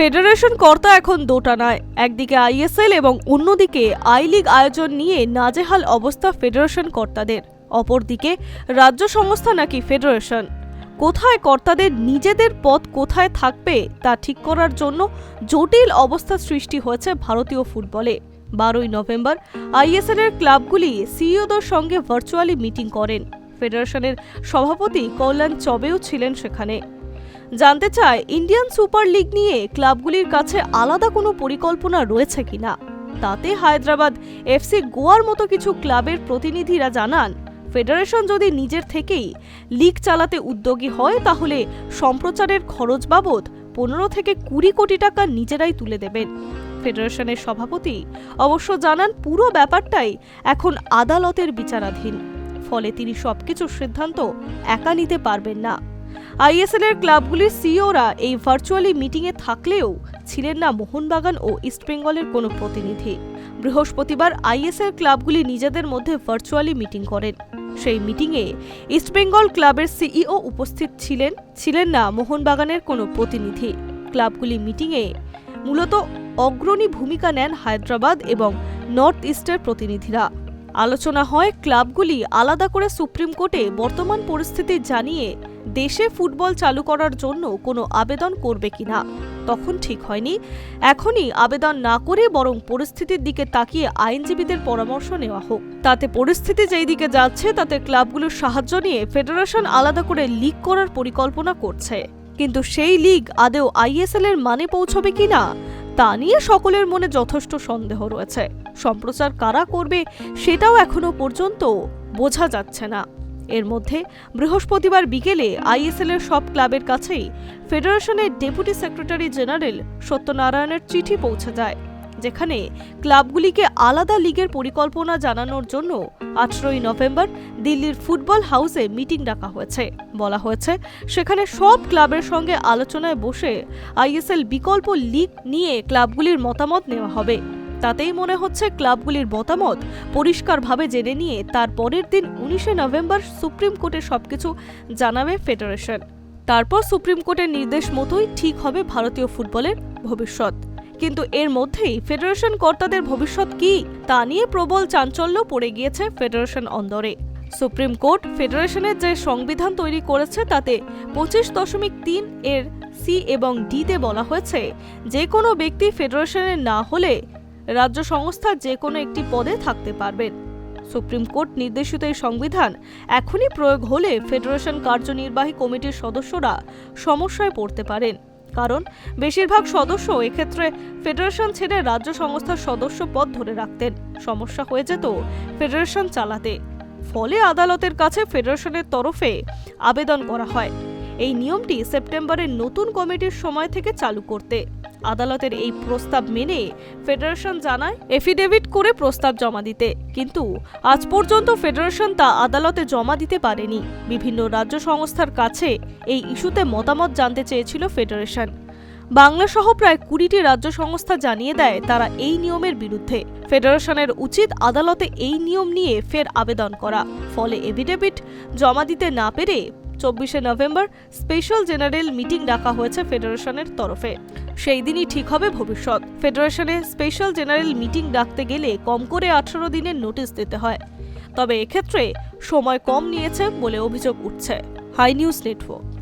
Federation কর্তা এখন দোটানায়। একদিকে আইএসএল এবং অন্যদিকে আই লিগ আয়োজন নিয়ে নাজেহাল অবস্থা ফেডারেশন কর্তাদের। অপরদিকে রাজ্য সংস্থা নাকি ফেডারেশন। কোথায় কর্তাদের নিজেদের পথ কোথায় থাকবে তা ঠিক করার জন্য জটিল অবস্থা সৃষ্টি হয়েছে ভারতীয় ফুটবলে। বারোই নভেম্বর আইএসএল এর ক্লাবগুলি সিইওদের সঙ্গে ভার্চুয়ালি মিটিং করেন। ফেডারেশনের সভাপতি কল্যাণ চবেও ছিলেন সেখানে। জানতে চায় ইন্ডিয়ান সুপার লিগ নিয়ে ক্লাবগুলির কাছে আলাদা কোনো পরিকল্পনা রয়েছে কিনা। তাতে হায়দ্রাবাদ এফসি গোয়ার মতো কিছু ক্লাবের প্রতিনিধিরা জানান, ফেডারেশন যদি নিজের থেকেই লিগ চালাতে উদ্যোগী হয়, তাহলে সম্প্রচারের খরচ বাবদ পনেরো থেকে কুড়ি কোটি টাকা নিজেরাই তুলে দেবেন। ফেডারেশনের সভাপতি অবশ্য জানান, পুরো ব্যাপারটাই এখন আদালতের বিচারাধীন, ফলে তিনি সবকিছুর সিদ্ধান্ত একা নিতে পারবেন না। আইএসএল এর ক্লাবগুলির সিইওরা এই ভার্চুয়ালি মিটিংয়ে থাকলেও ছিলেন না মোহনবাগান ও ইস্টবেঙ্গলের কোনো প্রতিনিধি। বৃহস্পতিবার আইএসএল ক্লাবগুলি নিজেদের মধ্যে ভার্চুয়ালি মিটিং করেন। সেই মিটিংয়ে ইস্টবেঙ্গল ক্লাবের সিইও উপস্থিত ছিলেন ছিলেন না মোহনবাগানের কোনো প্রতিনিধি। ক্লাবগুলি মিটিংয়ে মূলত অগ্রণী ভূমিকা নেন হায়দ্রাবাদ এবং নর্থ ইস্টের প্রতিনিধিরা। আলোচনা হয় ক্লাবগুলি আলাদা করে সুপ্রিম কোর্টে বর্তমান পরিস্থিতি জানিয়ে দেশে ফুটবল চালু করার জন্য কোনো আবেদন করবে কিনা। তখন ঠিক হয়নি। এখনই আবেদন না করে বরং পরিস্থিতির দিকে তাকিয়ে আইনজীবীদের পরামর্শ নেওয়া হোক। তাতে পরিস্থিতি যেই দিকে যাচ্ছে, তাতে ক্লাবগুলোর সাহায্য নিয়ে ফেডারেশন আলাদা করে লিগ করার পরিকল্পনা করছে। কিন্তু সেই লিগ আদেও আইএসএল এর মানে পৌঁছবে কিনা, তা নিয়ে সকলের মনে যথেষ্ট সন্দেহ রয়েছে। সম্প্রচার কারা করবে সেটাও এখনও পর্যন্ত বোঝা যাচ্ছে না। এর মধ্যে বৃহস্পতিবার বিকেলে আইএসএল এর সব ক্লাবের কাছেই ফেডারেশনের ডেপুটি সেক্রেটারি জেনারেল সত্যনারায়ণের চিঠি পৌঁছে যায়, যেখানে ক্লাবগুলিকে আলাদা লিগের পরিকল্পনা জানানোর জন্য আঠেরোই নভেম্বর দিল্লির ফুটবল হাউসে মিটিং ডাকা হয়েছে। বলা হয়েছে, সেখানে সব ক্লাবের সঙ্গে আলোচনায় বসে আইএসএল বিকল্প লিগ নিয়ে ক্লাবগুলির মতামত নেওয়া হবে। তাতেই মনে হচ্ছে ক্লাবগুলির মতামত পরিষ্কারভাবে জেনে নিয়ে তার পরের দিন উনিশে নভেম্বর সুপ্রিম কোর্টে সবকিছু জানাবে ফেডারেশন। তারপর সুপ্রিম কোর্টের নির্দেশ মতোই ঠিক হবে ভারতীয় ফুটবলের ভবিষ্যৎ। কিন্তু এর মধ্যেই ফেডারেশন কর্তাদের ভবিষ্যৎ কি তা নিয়ে প্রবল চাঞ্চল্য পড়ে গিয়েছে ফেডারেশন অন্দরে। সুপ্রিম কোর্ট ফেডারেশনের যে সংবিধান তৈরি করেছে তাতে পঁচিশ দশমিক তিন এর সি এবং ডিতে বলা হয়েছে, যে কোনো ব্যক্তি ফেডারেশনের না হলে রাজ্য সংস্থার যে কোনো একটি পদে থাকতে পারবেন। সুপ্রিম কোর্ট নির্দেশিত এই সংবিধান এখনই প্রয়োগ হলে ফেডারেশন কার্যনির্বাহী কমিটির সদস্যরা সমস্যায় পড়তে পারেন। কারণ, বেশিরভাগ সদস্য এক্ষেত্রে ফেডারেশন ছেড়ে রাজ্য সংস্থার সদস্য পদ ধরে রাখতেন। সমস্যা হয়ে যেত ফেডারেশন চালাতে। ফলে আদালতের কাছে ফেডারেশনের তরফে আবেদন করা হয়। এই নিয়মটি সেপ্টেম্বরের নতুন কমিটির সময় থেকে চালু করতে। আদালতের এই প্রস্তাব মেনে ফেডারেশন জানায় এফিডেভিট করে প্রস্তাব জমা দিতে। কিন্তু আজ পর্যন্ত ফেডারেশন তা আদালতে জমা দিতে পারেনি। বিভিন্ন রাজ্য সংস্থার কাছে এই ইস্যুতে মতামত জানতে চেয়েছিল ফেডারেশন। বাংলা সহ প্রায় কুড়িটি রাজ্য সংস্থা জানিয়ে দেয় তারা এই নিয়মের বিরুদ্ধে। ফেডারেশনের উচিত আদালতে এই নিয়ম নিয়ে ফের আবেদন করা। ফলে এফিডেভিট জমা দিতে না পেরে চব্বিশে নভেম্বর স্পেশাল জেনারেল মিটিং ডাকা হয়েছে ফেডারেশনের তরফে। সেই দিনই ঠিক হবে ভবিষ্যৎ। ফেডারেশনে স্পেশাল জেনারেল মিটিং ডাকতে গেলে কম করে আঠারো দিনের নোটিশ দিতে হয়। তবে এক্ষেত্রে সময় কম নিয়েছে বলে অভিযোগ উঠছে। Hi news network.